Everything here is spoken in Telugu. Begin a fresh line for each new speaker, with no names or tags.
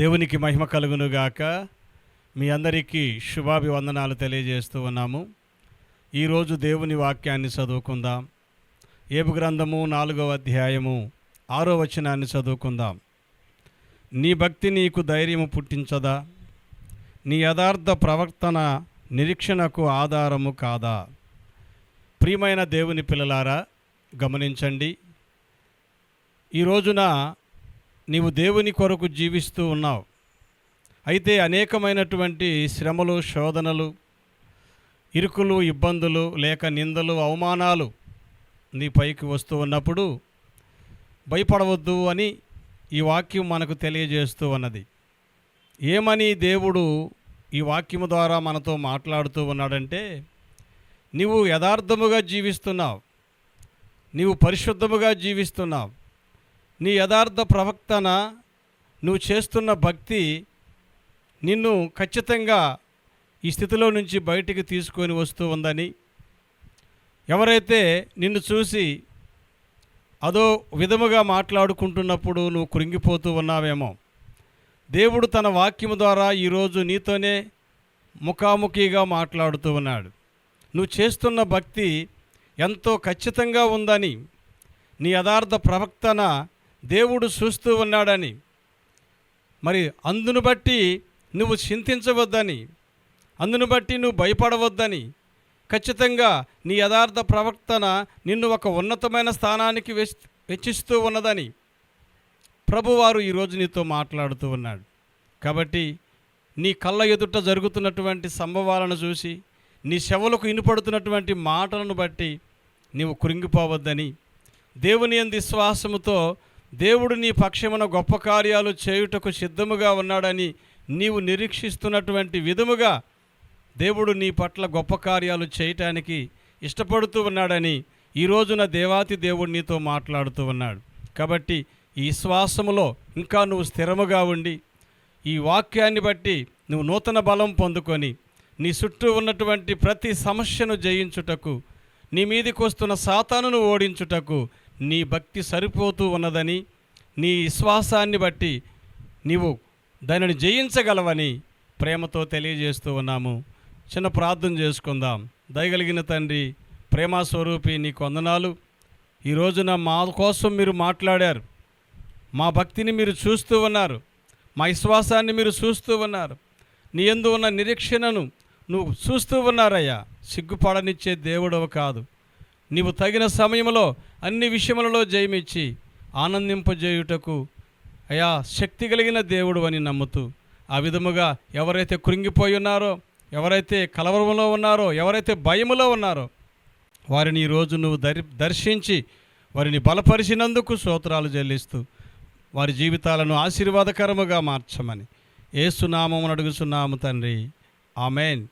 దేవునికి మహిమ కలుగునుగాక. మీ అందరికీ శుభాభివందనాలు తెలియజేస్తూ ఉన్నాము. ఈరోజు దేవుని వాక్యాన్ని చదువుకుందాం. ఏపు గ్రంథము నాలుగవ అధ్యాయము ఆరో వచనాన్ని చదువుకుందాం. నీ భక్తి నీకు ధైర్యము పుట్టించదా? నీ యథార్థ ప్రవర్తన నిరీక్షణకు ఆధారము కాదా? ప్రియమైన దేవుని పిల్లలారా గమనించండి. ఈ రోజున నీవు దేవుని కొరకు జీవిస్తూ ఉన్నావు. అయితే అనేకమైనటువంటి శ్రమలు శోధనలు ఇరుకులు ఇబ్బందులు లేక నిందలు అవమానాలు నీ పైకి వస్తూ ఉన్నప్పుడు భయపడవద్దు అని ఈ వాక్యం మనకు తెలియజేస్తూ ఉన్నది. ఏమని దేవుడు ఈ వాక్యము ద్వారా మనతో మాట్లాడుతూ ఉన్నాడంటే నీవు యథార్థముగా జీవిస్తున్నావు. నీవు పరిశుద్ధముగా జీవిస్తున్నావు. నీ యథార్థ ప్రవక్తన నువ్వు చేస్తున్న భక్తి నిన్ను ఖచ్చితంగా ఈ స్థితిలో నుంచి బయటికి తీసుకొని వస్తూ ఉందని. ఎవరైతే నిన్ను చూసి అదో విధముగా మాట్లాడుకుంటున్నప్పుడు నువ్వు కృంగిపోతూ ఉన్నావేమో. దేవుడు తన వాక్యము ద్వారా ఈరోజు నీతోనే ముఖాముఖిగా మాట్లాడుతూ ఉన్నాడు. నువ్వు చేస్తున్న భక్తి ఎంతో ఖచ్చితంగా ఉందని నీ యథార్థ ప్రవక్తన దేవుడు చూస్తూ ఉన్నాడని. మరి అందును బట్టి నువ్వు చింతించవద్దని అందును బట్టి నువ్వు భయపడవద్దని ఖచ్చితంగా నీ యథార్థ ప్రవర్తన నిన్ను ఒక ఉన్నతమైన స్థానానికి వెచ్ వెచ్చిస్తూ ఉన్నదని ప్రభువారు ఈరోజు నీతో మాట్లాడుతూ ఉన్నాడు. కాబట్టి నీ కళ్ళ ఎదుట జరుగుతున్నటువంటి సంభవాలను చూసి నీ శవలకు ఇనుపడుతున్నటువంటి మాటలను బట్టి నీవు కృంగిపోవద్దని దేవుని ఎందు విశ్వాసముతో దేవుడు నీ పక్షమున గొప్ప కార్యాలు చేయుటకు సిద్ధముగా ఉన్నాడని నీవు నిరీక్షిస్తున్నటువంటి విధముగా దేవుడు నీ పట్ల గొప్ప కార్యాలు చేయటానికి ఇష్టపడుతూ ఉన్నాడని ఈ రోజున దేవాతి దేవుడు నీతో మాట్లాడుతూ ఉన్నాడు. కాబట్టి ఈ శ్వాసములో ఇంకా నువ్వు స్థిరముగా ఉండి ఈ వాక్యాన్ని బట్టి నువ్వు నూతన బలం పొందుకొని నీ చుట్టూ ఉన్నటువంటి ప్రతి సమస్యను జయించుటకు నీ మీదకి వస్తున్న సాతానును ఓడించుటకు నీ భక్తి సరిపోతూ ఉన్నదని నీ విశ్వాసాన్ని బట్టి నీవు దానిని జయించగలవని ప్రేమతో తెలియజేస్తూ ఉన్నాము. చిన్న ప్రార్థన చేసుకుందాం. దయగలిగిన తండ్రి ప్రేమ స్వరూపి నీ కొందనాలు ఈ రోజున మా కోసం మీరు మాట్లాడారు. మా భక్తిని మీరు చూస్తూ ఉన్నారు. మా విశ్వాసాన్ని మీరు చూస్తూ ఉన్నారు. నీ ఎందు ఉన్న నిరీక్షణను నువ్వు చూస్తూ ఉన్నారయ్యా. సిగ్గుపడనిచ్చే దేవుడవు కాదు. నీవు తగిన సమయంలో అన్ని విషయములలో జయమిచ్చి ఆనందింపజేయుటకు అయా శక్తి కలిగిన దేవుడు అని నమ్ముతూ ఆ విధముగా ఎవరైతే కృంగిపోయి ఉన్నారో ఎవరైతే కలవరంలో ఉన్నారో ఎవరైతే భయములో ఉన్నారో వారిని ఈరోజు నువ్వు దరి దర్శించి వారిని బలపరిచినందుకు స్తోత్రాలు చెల్లిస్తూ వారి జీవితాలను ఆశీర్వాదకరముగా మార్చమని ఏసునామమును అడుగుచున్నాము తండ్రి. ఆమెన్.